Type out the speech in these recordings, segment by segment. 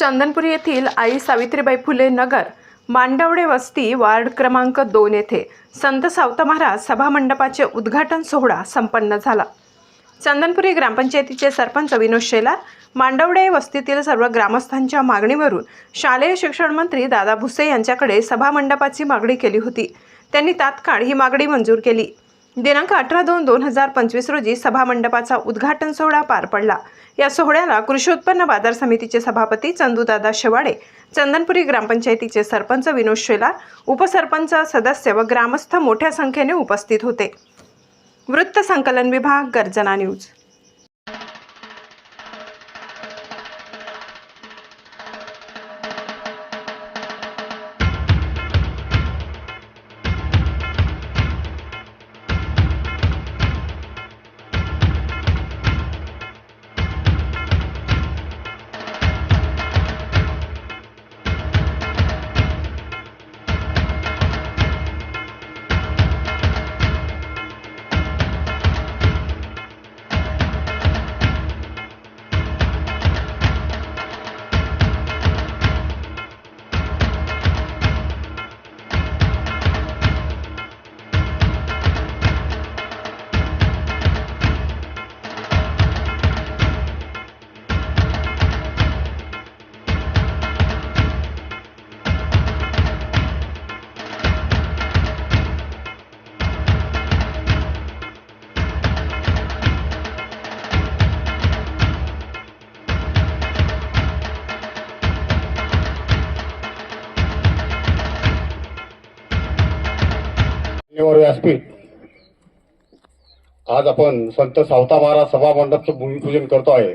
चंदनपुरी येथील आई सावित्रीबाई फुले नगर मांडवडे वस्ती वार्ड क्रमांक दोन येथे संत सावता महाराज सभामंडपाचे उद्घाटन सोहळा संपन्न झाला. चंदनपुरी ग्रामपंचायतीचे सरपंच विनोद शेलार मांडवडे वस्तीतील सर्व ग्रामस्थांच्या मागणीवरून शालेय शिक्षण मंत्री दादा भुसे यांच्याकडे सभामंडपाची मागणी केली होती. त्यांनी तात्काळ ही मागणी मंजूर केली. दिनांक अठरा दोन दोन हजार पंचवीस रोजी सभामंडपाचा उद्घाटन सोहळा पार पडला. या सोहळ्याला कृषी उत्पन्न बाजार समितीचे सभापती चंदूदादा शेवाडे चंदनपुरी ग्रामपंचायतीचे सरपंच विनोद शेलार उपसरपंच सदस्य व ग्रामस्थ मोठ्या संख्येने उपस्थित होते. वृत्त संकलन विभाग गर्जना न्यूज. व्यासपीठ आज आपण संत सावता महाराज सभा मंडपचं भूमिपूजन करतो आहे.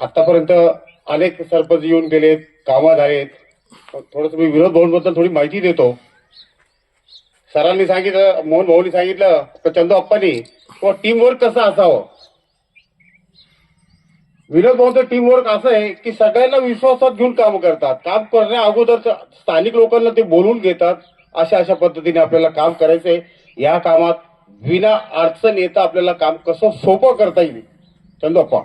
आतापर्यंत अनेक सरपंच येऊन गेलेत कामा झालेत. थोडस मी विरोध भाऊंबद्दल थोडी माहिती देतो. सरांनी सांगितलं मोहन भाऊनी सांगितलं तर चंदू अप्पानी किंवा टीम वर्क कसं असावं? विनोद भाऊचं टीम वर्क असं आहे की सगळ्यांना विश्वासात घेऊन काम करतात. काम करण्या अगोदर स्थानिक लोकांना ते बोलून घेतात. अशा अशा पद्धतीने आपल्याला काम करायचंय. या कामात विना अडचण येता आपल्याला काम कसं सोपं करता येईल? चंदोप्पा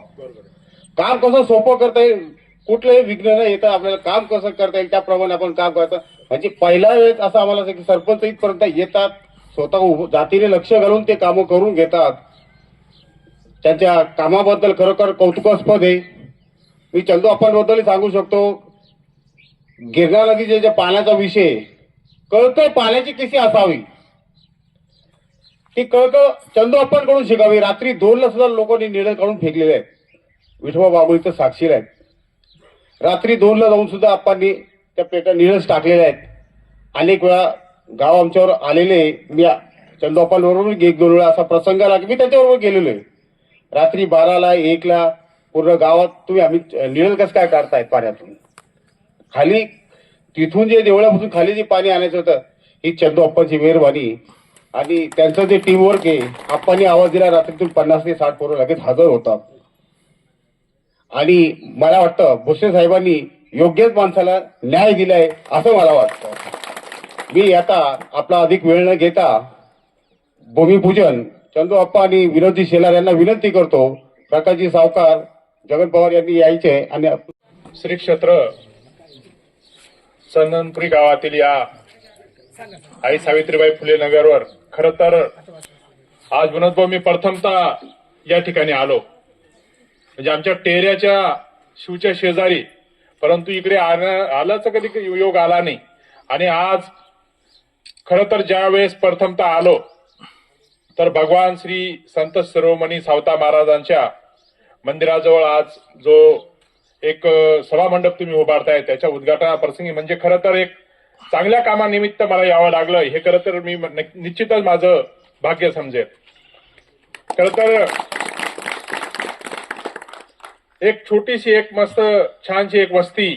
काम कसं सोपं करता येईल? कुठलंही विघ्न न येतं आपल्याला काम कसं करता येईल त्याप्रमाणे आपण काम करतो म्हणजे पहिला वेळेस असं आम्हाला असं की सरपंच इथपर्यंत येतात. स्वतः जातीने लक्ष घालून ते कामं करून घेतात. त्यांच्या कामाबद्दल खरोखर कौतुकास्पद आहे. मी चंदू बद्दल सांगू शकतो. गिरणा नदीचे जे पाण्याचा विषय कळकळ पाण्याची कशी असावी? ती कळकळ चंदू कडून शिकावी. रात्री दोन सुद्धा लोकांनी निर्णय काढून फेकलेले आहेत. विठोबा बाबू इथं साक्षीर आहेत. रात्री दोनला जाऊन सुद्धा आप्पांनी त्या पेटा निळस टाकलेल्या आहेत. अनेक वेळा गाव आमच्यावर आलेले मी चंदू बरोबर एक दोन वेळा असा प्रसंग आला की मी त्याच्याबरोबर गेलेलो आहे. रात्री बाराला एकला पूर्ण गावात तुम्ही आम्ही निळल कसं काय काढतायत पाण्यातून? खाली तिथून जे देवळापासून खाली जे पाणी आणायचं होतं ही चंदू अप्पाची मेहरबानी. आणि त्यांचं जे टीमवर्क आहे आप्पांनी आवाज दिला रात्रीतून पन्नास ते साठ पोरं लगेच हजर होतात. आणि मला वाटतं भुसे साहेबांनी योग्यच माणसाला न्याय दिलाय असं मला वाटतं. मी आता आपला अधिक वेळ न घेता भूमिपूजन चंदू अप्पा आणि विनोदजी शेलार यांना विनंती करतो प्रकाशजी सावकार जगन पवार यांनी यायचे आणि श्री क्षेत्र चंदनपुरी गावातील या आई सावित्रीबाई फुले नगरवर खर तर आज विनोदभाऊ मी प्रथमतः या ठिकाणी आलो. म्हणजे आमच्या टेऱ्याच्या शिवच्या शेजारी परंतु इकडे आण- आल्याचा कधी योग आला नाही. आणि आज खर तर ज्या वेळेस प्रथमतः आलो तर भगवान श्री संत शिरोमणी सावता महाराजांच्या मंदिराजवळ आज जो एक सभा सभामंडप तुम्ही उभारताय त्याच्या उद्घाटनाप्रसंगी म्हणजे खरं तर एक चांगल्या कामानिमित्त मला यावं लागलं हे खरं तर मी निश्चितच माझं भाग्य समजेल खर तर एक छोटीशी एक मस्त छानशी एक वस्ती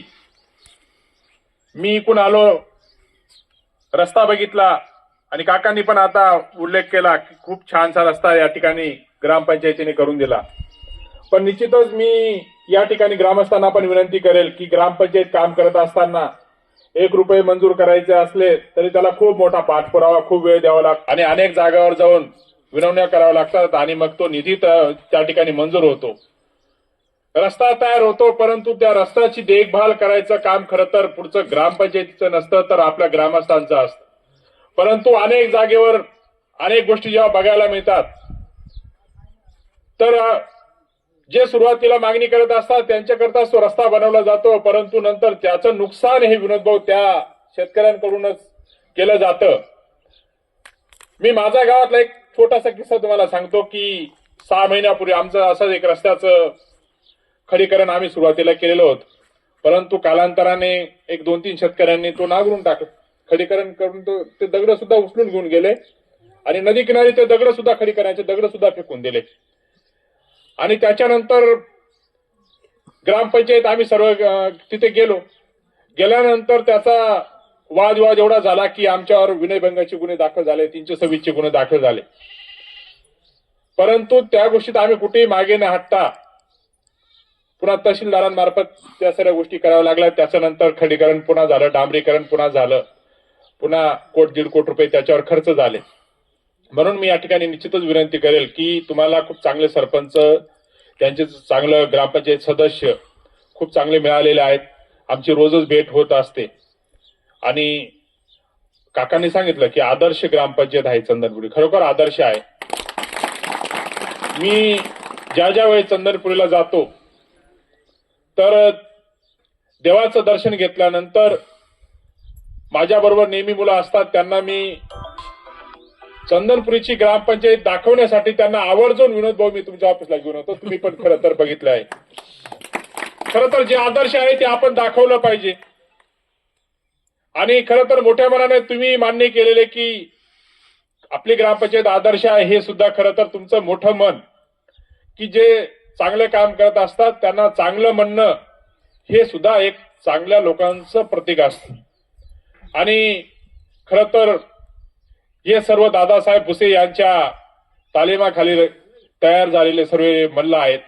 मी इकून आलो रस्ता बघितला आणि काकांनी पण आता उल्लेख केला की खूप छानसा रस्ता या ठिकाणी ग्रामपंचायतीने करून दिला. पण निश्चितच मी या ठिकाणी ग्रामस्थांना पण विनंती करेल की ग्रामपंचायत काम करत असताना एक रुपये मंजूर करायचे असले तरी त्याला खूप मोठा पाठपुरावा खूप वेळ द्यावा लागतो आणि अनेक जागावर जाऊन विनवण्या कराव्या लागतात आणि मग तो निधी त्या ठिकाणी मंजूर होतो. रस्ता तयार होतो परंतु त्या रस्त्याची देखभाल करायचं काम खरं तर पुढचं ग्रामपंचायतीचं नसतं तर आपल्या ग्रामस्थांचं असतं. परंतु अनेक जागेवर अनेक गोष्टी जेव्हा बघायला मिळतात तर जे सुरुवातीला मागणी करत असतात त्यांच्याकरता तो रस्ता बनवला जातो परंतु नंतर त्याचं नुकसान हे विनोद भाऊ त्या शेतकऱ्यांकडूनच केलं जातं. मी माझ्या गावातला एक छोटासा किस्सा तुम्हाला सांगतो की सहा महिन्यापूर्वी आमचं असंच एक रस्त्याचं खडीकरण आम्ही सुरुवातीला केलेलं होतं. परंतु कालांतराने एक दोन तीन शेतकऱ्यांनी तो नागरून टाकला. खडीकरण करून तो ते दगड सुद्धा उचलून घेऊन गेले. आणि नदी किनारी ते दगड सुद्धा खडीकरणाचे दगड सुद्धा फेकून दिले. आणि त्याच्यानंतर ग्रामपंचायत आम्ही सर्व तिथे गेलो. गेल्यानंतर त्याचा वादविवाद एवढा झाला की आमच्यावर विनयभंगाचे गुन्हे दाखल झाले तीनशे सव्वीसचे गुन्हे दाखल झाले. परंतु त्या गोष्टीत आम्ही कुठेही मागे न हटता पुन्हा तहसीलदारांमार्फत त्या सगळ्या गोष्टी कराव्या लागल्या. त्याच्यानंतर खडीकरण पुन्हा झालं डांबरीकरण पुन्हा झालं. पुन्हा कोट दीड कोट रुपये त्याच्यावर खर्च झाले. म्हणून मी या ठिकाणी निश्चितच विनंती करेल की तुम्हाला खूप चांगले सरपंच त्यांचे चांगलं ग्रामपंचायत सदस्य खूप चांगले मिळालेले आहेत. आमची रोजच भेट होत असते. आणि काकांनी सांगितलं की आदर्श ग्रामपंचायत आहे चंदनपुरी. खरोखर आदर्श आहे. मी ज्या ज्या वेळी चंदनपुरीला जातो तर देवाचं दर्शन घेतल्यानंतर माझ्याबरोबर नेहमी मुलं असतात त्यांना मी चंदनपुरीची ग्रामपंचायत दाखवण्यासाठी त्यांना आवर्जून विनोद भाऊ मी तुमच्या ऑफिसला घेऊन होतो तुम्ही पण खरं तर बघितलं आहे. खरं तर जे आदर्श आहे ते आपण दाखवलं पाहिजे. आणि खरं तर मोठ्या मनाने तुम्ही मान्य केलेले की आपली ग्रामपंचायत आदर्श आहे हे सुद्धा खरं तर तुमचं मोठं मन. की जे चांगले काम करत असतात त्यांना चांगलं म्हणणं हे सुद्धा एक चांगल्या लोकांचं प्रतीक असतं. आणि खर तर हे सर्व दादासाहेब भुसे यांच्या तालिमाखाली तयार झालेले सर्व मल्ल आहेत.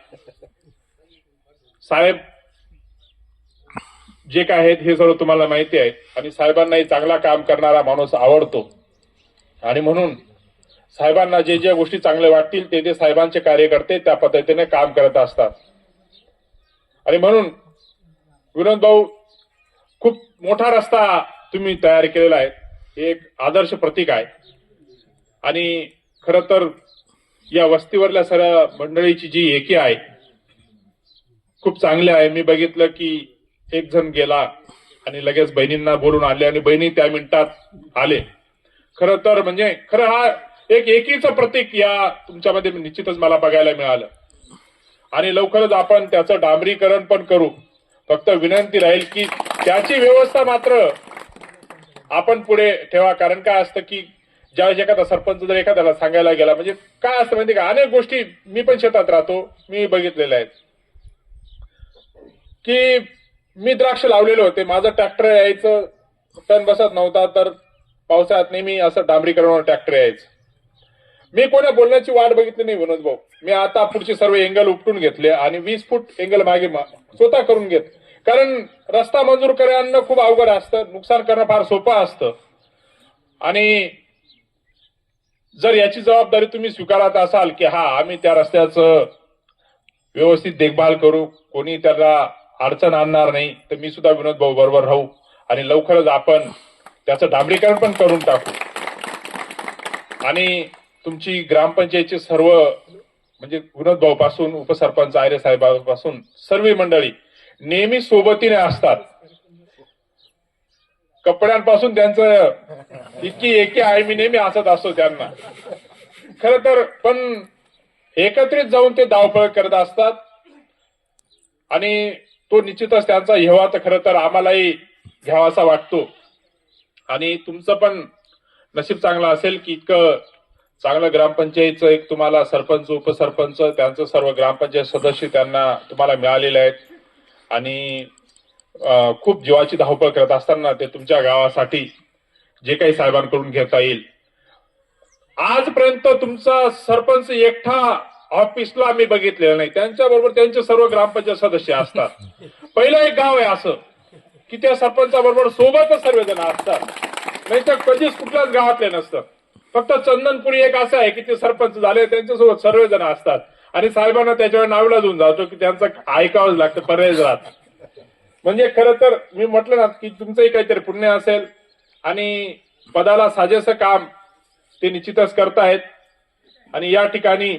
साहेब जे काय आहेत हे सर्व तुम्हाला माहिती आहे आणि साहेबांनाही चांगला काम करणारा माणूस आवडतो. आणि म्हणून साहेबांना जे जे गोष्टी चांगल्या वाटतील ते ते साहेबांचे कार्यकर्ते त्या पद्धतीने काम करत असतात. आणि म्हणून विनोद भाऊ खूप मोठा रस्ता तुम्ही तयार केलेला आहे. हे एक आदर्श प्रतीक आहे. आणि खर तर या वस्तीवरल्या सर्व मंडळीची जी एकी आहे खूप चांगली आहे. मी बघितलं की एक जण गेला आणि लगेच बहिणींना बोलून आले आणि बहिणी त्या मिनिटात आले. खरं तर म्हणजे खरं हा एक एकीचं प्रतीक या तुमच्यामध्ये निश्चितच मला बघायला मिळालं. आणि लवकरच आपण त्याचं डांबरीकरण पण करू. फक्त विनंती राहील की त्याची व्यवस्था मात्र आपण पुढे ठेवा. कारण काय असतं की ज्यावेळेस एखादा सरपंच जर एखाद्याला सांगायला गेला म्हणजे काय असतं माहिती का? अनेक गोष्टी मी पण शेतात राहतो मी बघितलेल्या आहेत. की मी द्राक्ष लावलेले होते. माझं ट्रॅक्टर यायचं टन बसत नव्हता तर पावसाळ्यात नेहमी असं डांबरीकरण ट्रॅक्टर यायचं. मी कोणा बोलण्याची वाट बघितली नाही विनोद भाऊ मी आता पुढचे सर्व एंगल उपटून घेतले आणि वीस फूट एंगल मागे स्वतः करून घेत. कारण रस्ता मंजूर करणं खूप अवघड असतं नुकसान करणं फार सोपं असतं. आणि जर याची जबाबदारी तुम्ही स्वीकारत असाल की हा आम्ही त्या रस्त्याचं व्यवस्थित देखभाल करू कोणी त्याला अडचण आणणार नाही तर मी सुद्धा विनोद भाऊ बरोबर राहू आणि लवकरच आपण त्याचं डांबरीकरण पण करून टाकू. आणि तुमची ग्रामपंचायतची सर्व म्हणजे विनोद भाऊ पासून उपसरपंच आयरे साहेबांपासून सर्व मंडळी नेहमी सोबतीने असतात. कपड्यांपासून त्यांचं इतकी एकी आहे मी नेहमी असत असतो त्यांना. खर तर पण एकत्रित जाऊन ते धावपळ करत असतात. आणि तो निश्चितच त्यांचा हेवा तर खरं तर आम्हालाही घ्यावासा वाटतो. आणि तुमचं पण नशीब चांगलं असेल की इतकं चांगलं ग्रामपंचायतचं एक तुम्हाला सरपंच उपसरपंच त्यांचं सर्व ग्रामपंचायत सदस्य त्यांना तुम्हाला मिळालेले आहेत. आणि खूप जीवाची धावपळ करत असताना ते तुमच्या गावासाठी जे काही साहेबांकडून घेता येईल. आजपर्यंत तुमचा सरपंच एकटा ऑफिसला आम्ही बघितलेलं नाही. त्यांच्या बरोबर त्यांचे सर्व ग्रामपंचायत सदस्य असतात. पहिलं एक गाव आहे असं की त्या सरपंचाबरोबर सोबतच सर्वजण असतात. नाही तर कधीच कुठल्याच गावातले नसतं फक्त चंदनपुरी एक असं आहे की ते सरपंच झाले त्यांच्यासोबत सर्वजण असतात. आणि साहेबांना त्याच्यावर नावला देऊन जातो की त्यांचं ऐकावंच लागतं पर्याय राहत म्हणजे खरं तर मी म्हटलं ना की तुमचंही काहीतरी पुण्य असेल आणि पदाला साजेसं काम ते निश्चितच करतायत आणि या ठिकाणी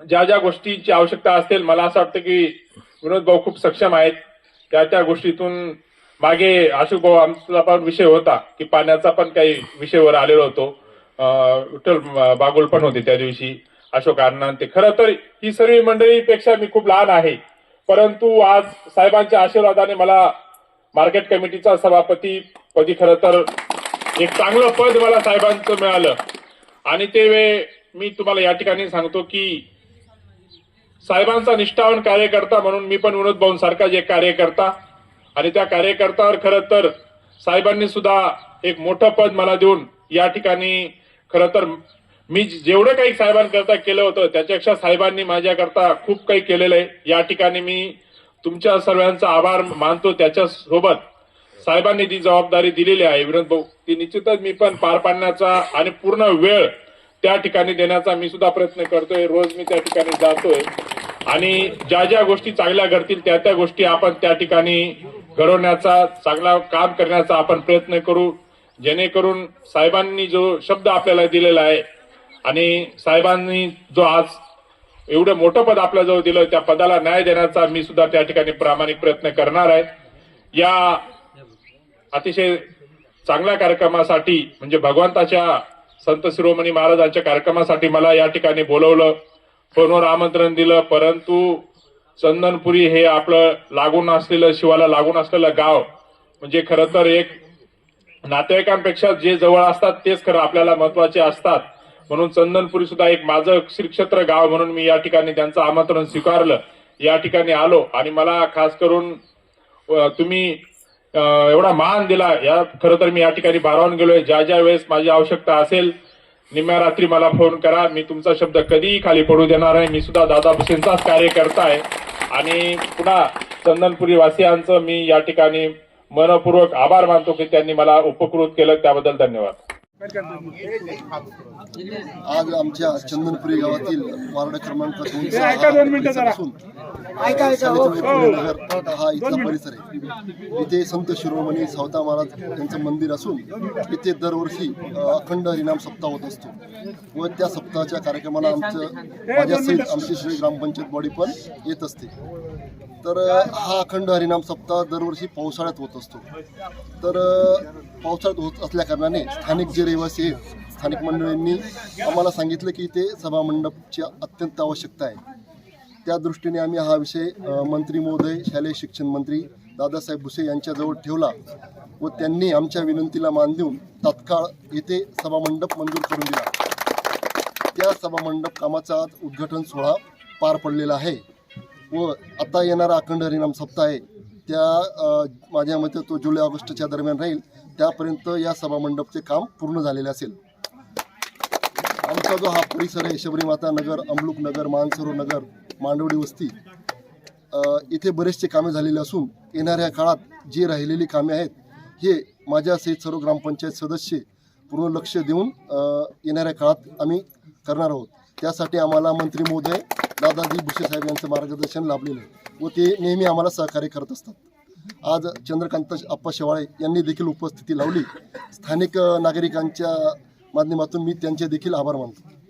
ज्या ज्या गोष्टींची आवश्यकता असेल मला असं वाटतं की विनोद भाऊ खूप सक्षम आहेत. त्या त्या गोष्टीतून मागे अशोक भाऊ आमचा पण विषय होता की पाण्याचा पण काही विषयावर आलेलो होतो. विठ्ठल बागुल पण होते त्या दिवशी. अशोक अण्णा ते खरं तर ही सर्व मंडळीपेक्षा मी खूप लहान आहे. परंतु आज साहेबांच्या आशीर्वादाने मला मार्केट कमिटीचा सभापती पदी खरं तर एक चांगलं पद मला साहेबांचं मिळालं. आणि ते वे मी तुम्हाला या ठिकाणी सांगतो की साहेबांचा निष्ठावान कार्यकर्ता म्हणून मी पण विनोद भाऊन सारखाच एक कार्यकर्ता. आणि त्या कार्यकर्त्यावर खरं तर साहेबांनी सुद्धा एक मोठं पद मला देऊन या ठिकाणी खरं तर मी जेवढं काही साहेबांकरता केलं होतं त्याच्यापेक्षा साहेबांनी माझ्याकरता खूप काही केलेलं आहे. या ठिकाणी मी तुमच्या सर्वांचा आभार मानतो. त्याच्या सोबत साहेबांनी जी जबाबदारी दिलेली आहे विनोद भाऊ ती निश्चितच मी पण पार पाडण्याचा आणि पूर्ण वेळ त्या ठिकाणी देण्याचा मी सुद्धा प्रयत्न करतोय. रोज मी त्या ठिकाणी जातोय. आणि ज्या ज्या गोष्टी चांगल्या घडतील त्या त्या गोष्टी आपण त्या ठिकाणी घडवण्याचा चांगला काम करण्याचा आपण प्रयत्न करू. जेणेकरून साहेबांनी जो शब्द आपल्याला दिलेला आहे आणि साहेबांनी जो आज एवढं मोठं पद आपल्याजवळ दिलं त्या पदाला न्याय देण्याचा मी सुद्धा त्या ठिकाणी प्रामाणिक प्रयत्न करणार आहे. या अतिशय चांगल्या कार्यक्रमासाठी म्हणजे भगवंताच्या संत शिरोमणी महाराजांच्या कार्यक्रमासाठी मला या ठिकाणी बोलवलं फोनवर आमंत्रण दिलं परंतु चंदनपुरी हे आपलं लागून असलेलं शिवाला लागून असलेलं गाव म्हणजे खरं तर एक नातेवाईकांपेक्षा जे जवळ असतात तेच खरं आपल्याला महत्त्वाचे असतात. म्हणून चंदनपुरी सुद्धा एक माझं श्रीक्षेत्र गाव म्हणून मी या ठिकाणी त्यांचं आमंत्रण स्वीकारलं. या ठिकाणी आलो आणि मला खास करून तुम्ही एवढा मान दिला. या खरं तर मी या ठिकाणी भारावून गेलोय. ज्या ज्या वेळेस माझी आवश्यकता असेल निम्म्या रात्री मला फोन करा. मी तुमचा शब्द कधीही खाली पडू देणार आहे मी सुद्धा दादा भुसेंचाच कार्यकर्ता आहे. आणि पुन्हा चंदनपुरी वासियांचं मी या ठिकाणी मनपूर्वक आभार मानतो की त्यांनी मला उपकृत केलं. त्याबद्दल धन्यवाद. आज आमच्या चंदनपुरी गावातील वार्ड क्रमांक असून सावित्रीबाई फुले नगर हा इथला परिसर आहे. इथे संत शिरोमणी सावता महाराज यांचं मंदिर असून इथे दरवर्षी अखंड हरिनाम सप्ताह होत असतो. व त्या सप्ताहाच्या कार्यक्रमाला आमचं माझ्यासहित आमची श्री ग्रामपंचायत बॉडी पण येत असते. तर हा अखंड हरिनाम सप्ताह दरवर्षी पावसाळ्यात होत असतो. तर पावसाळ्यात होत असल्या कारणाने स्थानिक जे रहिवासी आहेत स्थानिक मंडळींनी आम्हाला सांगितलं की इथे सभामंडपची अत्यंत आवश्यकता आहे. त्या दृष्टीने आम्ही हा विषय मंत्री महोदय शालेय शिक्षण मंत्री दादासाहेब भुसे यांच्याजवळ ठेवला व त्यांनी आमच्या विनंतीला मान देऊन तात्काळ येथे सभामंडप मंजूर करून दिला. त्या सभामंडप कामाचा आज उद्घाटन सोहळा पार पडलेला आहे व आता येणारा अखंड हरिनाम सप्ताह आहे. त्या माझ्या मते तो जुलै ऑगस्टच्या दरम्यान राहील. त्यापर्यंत या सभामंडपचे काम पूर्ण झालेले असेल. आमचा जो हा परिसर आहे शबरीमाता नगर अमलूक नगर मानसरो नगर मांडवडी वस्ती इथे बरेचसे कामे झालेले असून येणाऱ्या काळात जी राहिलेली कामे आहेत हे माझ्या सहित सर्व ग्रामपंचायत सदस्य पूर्ण लक्ष देऊन येणाऱ्या काळात आम्ही करणार आहोत. त्यासाठी आम्हाला मंत्री महोदय दादाजी भुसे साहेब यांचं मार्गदर्शन लाभलेलं आहे व ते नेहमी आम्हाला सहकार्य करत असतात. आज चंद्रकांत अप्पा शेवाळे यांनी देखील उपस्थिती लावली. स्थानिक नागरिकांच्या माध्यमातून मी त्यांचे देखील आभार मानतो.